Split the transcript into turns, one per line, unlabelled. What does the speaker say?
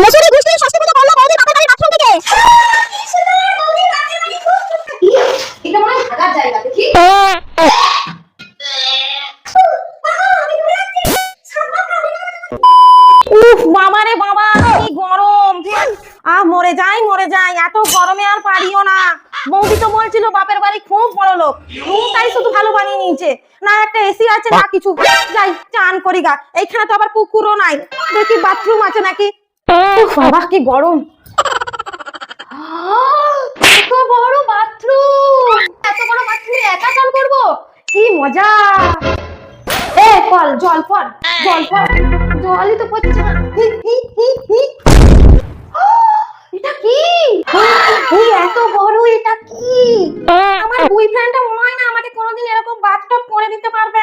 মশুরি গুষ্টি ষষ্ঠী পুজো করল বৌদি বাপের বাড়ি, বাথরুম থেকে। বাবা রে গরম। আ মরে যাই মরে যাই, এত গরমে আর পারিও না। বৌদি তো বলছিল বাপের বাড়ি খুব বড় লোক। রুমটাই শুধু ভালো বানিয়ে নিয়েছে। না, একটা এসি আছে, না কিছু। চান করি গা। এইখানে তো আবার পুকুরও নাই। দেখি বাথরুম আছে নাকি? বাবা কি গরম। এত বড় বাথরুম এত বড় বাথরুমে একা চান করব? কি মজা। এ কল জল পর জল পর জলই তো পড়ছে না। এটা কি? এই এত বড় এটা কি? আমার বয়ফ্রেন্ডটা মনে হয় না আমাকে কোনোদিন এরকম বাথটব করে দিতে পারবে।